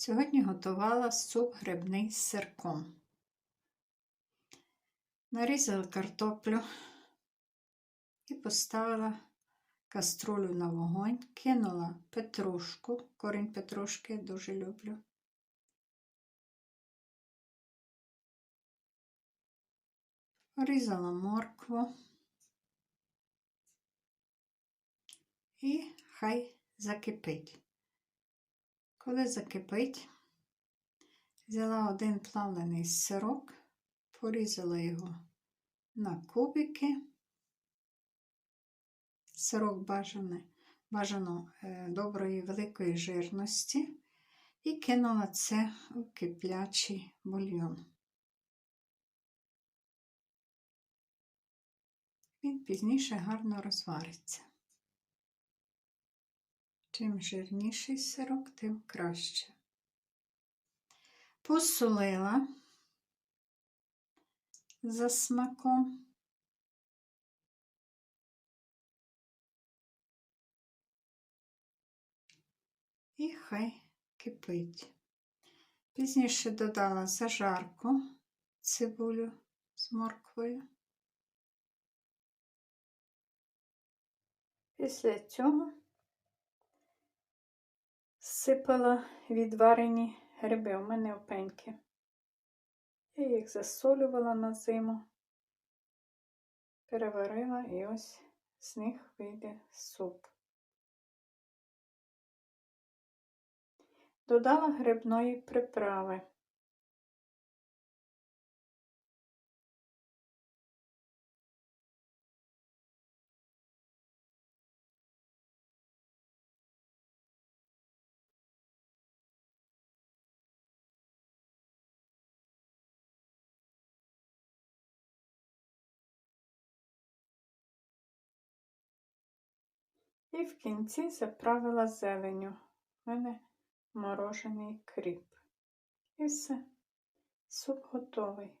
Сьогодні готувала суп грибний з сирком. Нарізала картоплю і поставила каструлю на вогонь, кинула петрушку, корінь петрушки дуже люблю. Різала моркву і хай закипить. Коли закипить, взяла один плавлений сирок, порізала його на кубики. Сирок бажане, бажано е, доброї великої жирності і кинула це у киплячий бульйон. Він пізніше гарно розвариться. Чим жирніший сирок, тим краще. Посолила за смаком. І хай кипить. Пізніше додала зажарку, цибулю з морквою. Після цього сипала відварені гриби, у мене опеньки. Я їх засолювала на зиму, переварила і ось з них вийде суп. Додала грибної приправи. І в кінці заправила зеленю. У мене морожений кріп. І все, суп готовий.